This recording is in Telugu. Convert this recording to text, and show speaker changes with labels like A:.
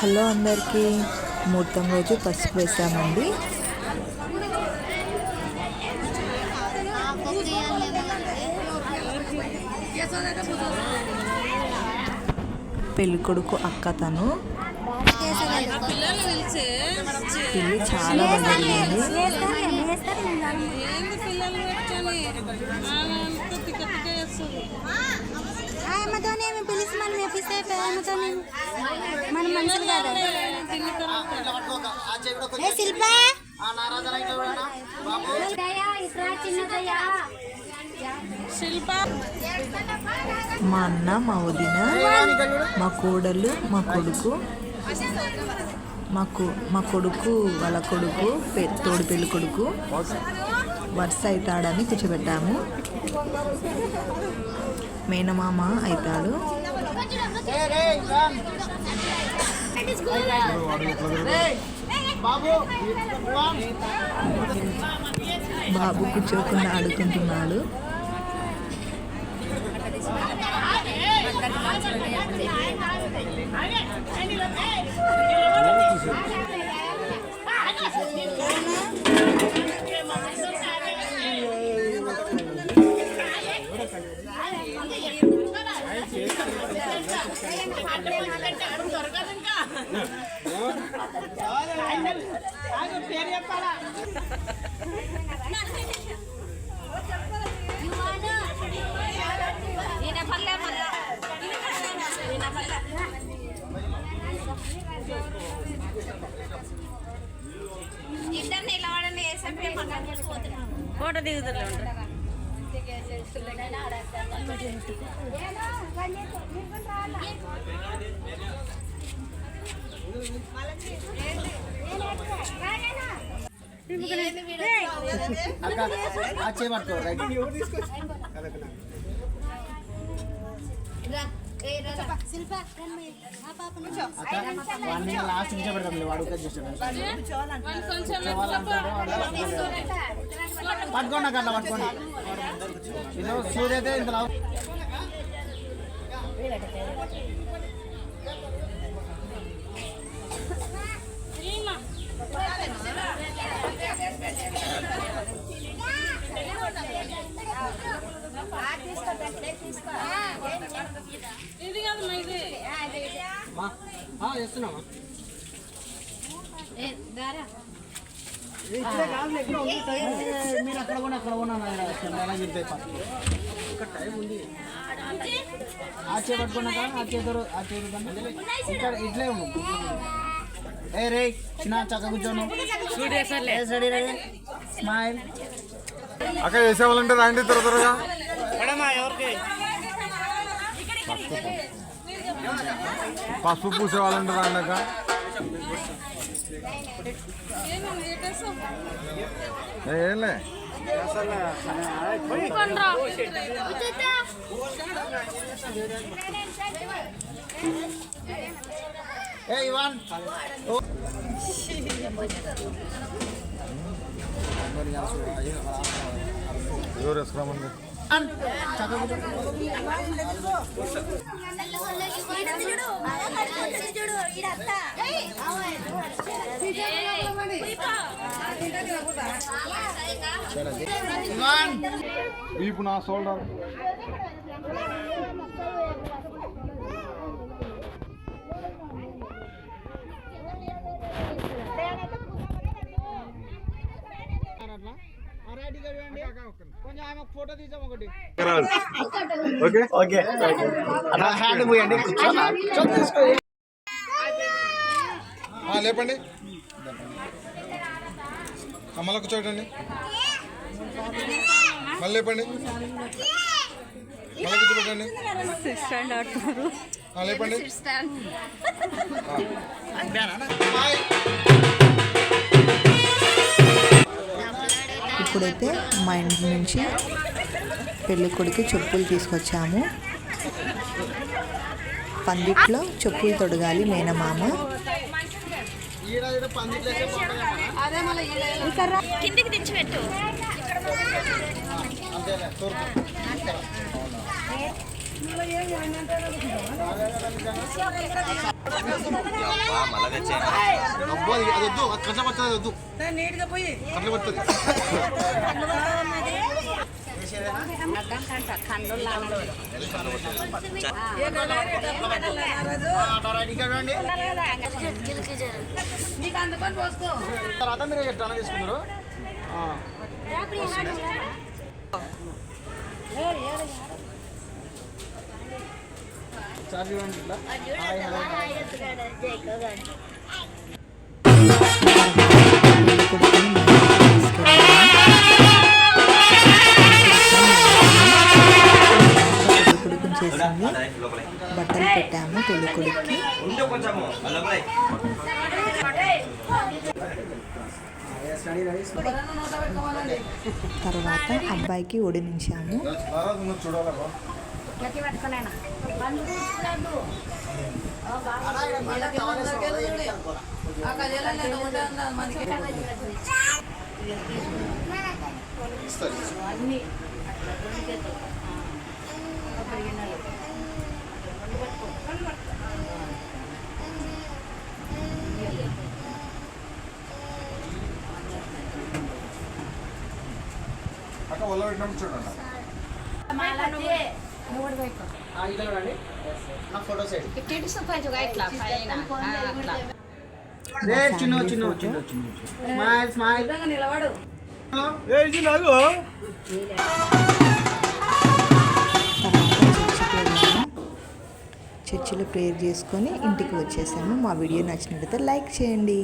A: హలో అందరికీ ముహూర్తం రోజు పసుపు వేసామండి. పెళ్ళికొడుకు అక్క తను.
B: పిల్లలు
A: పెళ్ళి చాలా బాగా జరిగింది
C: పిలిచి మనం ఎప్పిస్తే ఆమెతోనే మనం మనుషులు కాదు. శిల్ప?
A: మా అన్న మా వదిన మా కోడలు మా కొడుకు మాకు మా కొడుకు వాళ్ళ కొడుకు పె- తోడు పెళ్ళి కొడుకు వరుస అవుతాడని కూర్చోబెట్టాము. మేనమామ అవుతాడు. బాబు కూర్చోకుండా ఆడుకుంటున్నాడు
C: ఇద్దరు నిలబడండి
B: ఫోటో దిగుతుంది
D: ఉంటారు ఆ రైట్ లాస్ట్ వాడు పట్టుకోండి అక్కడ. పట్టుకోండి ఇది సూర్య అయితే ఇంత
B: ఇది కాదు ఇది
D: చేస్తున్నామా మీరు అక్కడ కూడా అక్కడ ఉన్నా ఎలా చెప్తే ఇక్కడ టైం ఉంది ఆ చే పట్టుకున్నాక ఆ చేతురు ఆ చేతురు ఇక్కడ ఇట్లే ఉన్నాం ఏ రే చిన్న చక్క కూర్చోను. రెడీ రెడీ స్మైల్
E: అక్క వేసేవాళ్ళంటే రండి త్వర త్వరగా. పసుపు పూసేవాళ్ళంటే రండి అక్క. ఏంలే
D: ఏ Hey, Ivan. இப்போ நான் சொல்றேன்
E: ఓకే.
D: ఓకే. అలా హ్యాండ్ పోయండి
E: లేపండి. అమ్మలో కూర్చోటండి మళ్ళీ లేపండి. మళ్ళీ ఆ, లేపండి.
A: ఇప్పుడైతే మా ఇంటి నుంచి పెళ్ళి కొడుకు చెప్పులు తీసుకొచ్చాము. పందిట్లో చెప్పులు తొడగాలి మేనమామ.
C: కిందికి తెచ్చిపెట్టు
E: అదొద్దు అది కట్ల పడుతుంది వద్దు
B: నీట్గా పోయి
E: కట్ల పడుతుంది
D: తర్వాత మీరు ఎట్లా చేసుకున్నారు సార్ చూడండి ఇట్లా
A: చేసింది బట్టలు పెట్టాము పెళ్ళి కొడుక్కి
D: స్టడీ రెడీ
A: తర్వాత
B: మనకి
E: అక్క వల్ల పెట్టినప్పుడు చూడండి.
D: ఆ, ఇట్లా చూడండి నా ఫోటో సైడ్. రే చిన్న చిన్న. చిన్న చిన్న స్మైల్ స్మైల్
B: నిలబడు.
A: తర్వాత చర్చికి వెళ్ళాము చర్చిలో ప్రేయర్ చేసుకొని ఇంటికి వచ్చేసాము. మా వీడియో నచ్చినట్లయితే లైక్ చేయండి.